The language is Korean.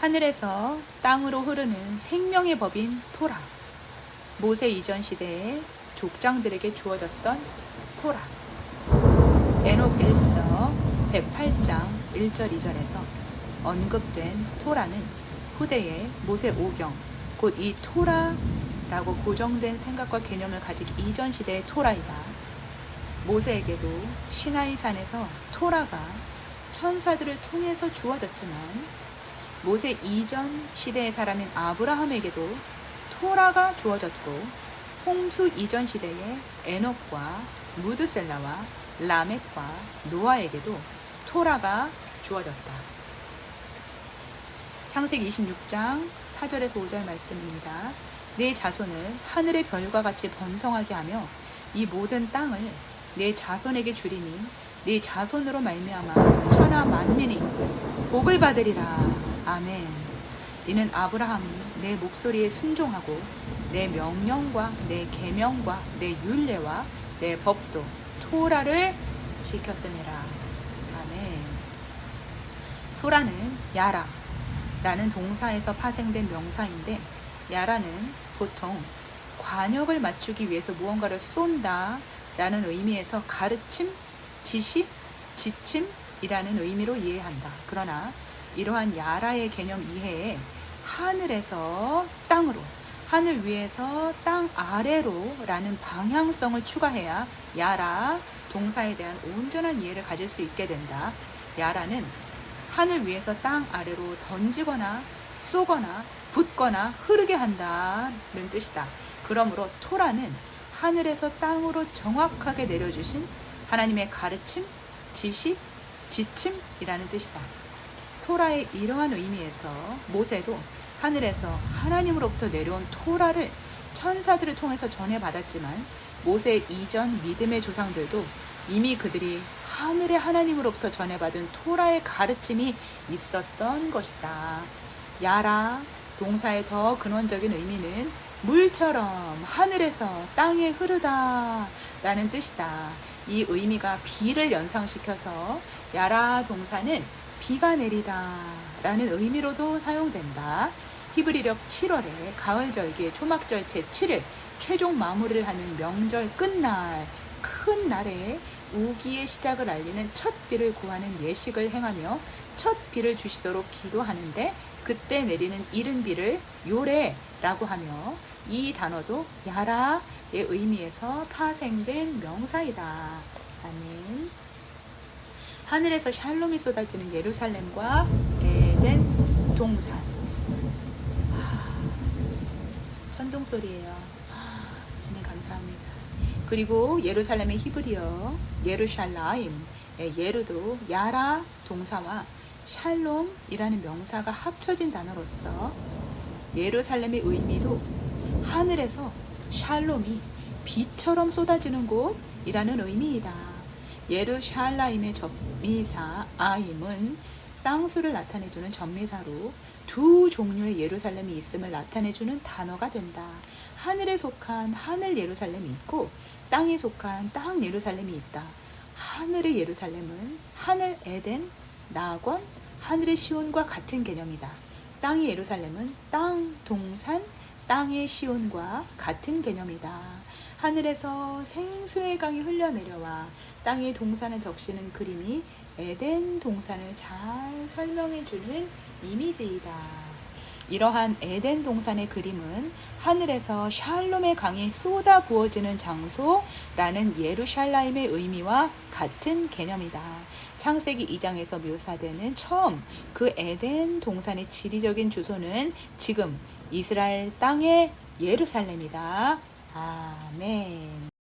하늘에서 땅으로 흐르는 생명의 법인 토라. 모세 이전 시대에 족장들에게 주어졌던 토라. 에녹 1서 108장 1절 2절에서 언급된 토라는 후대의 모세 오경, 곧 이 토라라고 고정된 생각과 개념을 가진 이전 시대의 토라이다. 모세에게도 시나이 산에서 토라가 천사들을 통해서 주어졌지만 모세 이전 시대의 사람인 아브라함에게도 토라가 주어졌고 홍수 이전 시대의 에녹과 무드셀라와 라멕과 노아에게도 토라가 주어졌다. 창세기 26장 4절에서 5절 말씀입니다. 내 자손을 하늘의 별과 같이 번성하게 하며 이 모든 땅을 내 자손에게 주리니 네 자손으로 말미암아 천하 만민이 복을 받으리라. 아멘. 이는 아브라함이 내 목소리에 순종하고 내 명령과 내 계명과 내 율례와 내 법도 토라를 지켰음이라. 아멘. 토라는 야라라는 동사에서 파생된 명사인데 야라는 보통 관역을 맞추기 위해서 무언가를 쏜다 라는 의미에서 가르침, 지시, 지침이라는 의미로 이해한다. 그러나 이러한 야라의 개념 이해에 하늘에서 땅으로, 하늘 위에서 땅 아래로 라는 방향성을 추가해야 야라 동사에 대한 온전한 이해를 가질 수 있게 된다. 야라는 하늘 위에서 땅 아래로 던지거나 쏘거나 붙거나 흐르게 한다는 뜻이다. 그러므로 토라는 하늘에서 땅으로 정확하게 내려주신 하나님의 가르침, 지시, 지침이라는 뜻이다. 토라의 이러한 의미에서 모세도 하늘에서 하나님으로부터 내려온 토라를 천사들을 통해서 전해받았지만 모세 이전 믿음의 조상들도 이미 그들이 하늘의 하나님으로부터 전해받은 토라의 가르침이 있었던 것이다. 야라 동사의 더 근원적인 의미는 물처럼 하늘에서 땅에 흐르다 라는 뜻이다. 이 의미가 비를 연상시켜서 야라 동사는 비가 내리다 라는 의미로도 사용된다. 히브리력 7월에 가을 절기의 초막절 제7일 최종 마무리를 하는 명절 끝날 큰 날에 우기의 시작을 알리는 첫 비를 구하는 예식을 행하며 첫 비를 주시도록 기도하는데 그때 내리는 이른 비를 요래라고 하며 이 단어도 야라의 의미에서 파생된 명사이다. 아멘. 하늘에서 샬롬이 쏟아지는 예루살렘과 에덴 동산. 아, 천둥 소리예요. 아, 주님 감사합니다. 그리고 예루살렘의 히브리어 예루샬라임 예루도 야라 동사와 샬롬이라는 명사가 합쳐진 단어로서 예루살렘의 의미도 하늘에서 샬롬이 비처럼 쏟아지는 곳이라는 의미이다. 예루샬라임의 전미사 아임은 쌍수를 나타내주는 전미사로 두 종류의 예루살렘이 있음을 나타내주는 단어가 된다. 하늘에 속한 하늘 예루살렘이 있고 땅에 속한 땅 예루살렘이 있다. 하늘의 예루살렘은 하늘 에덴, 낙원, 하늘의 시온과 같은 개념이다. 땅의 예루살렘은 땅, 동산, 땅의 시온과 같은 개념이다. 하늘에서 생수의 강이 흘러내려와 땅의 동산을 적시는 그림이 에덴 동산을 잘 설명해 주는 이미지이다. 이러한 에덴 동산의 그림은 하늘에서 샬롬의 강이 쏟아 부어지는 장소라는 예루샬라임의 의미와 같은 개념이다. 창세기 2장에서 묘사되는 처음 그 에덴 동산의 지리적인 주소는 지금 이스라엘 땅의 예루살렘이다. 아멘.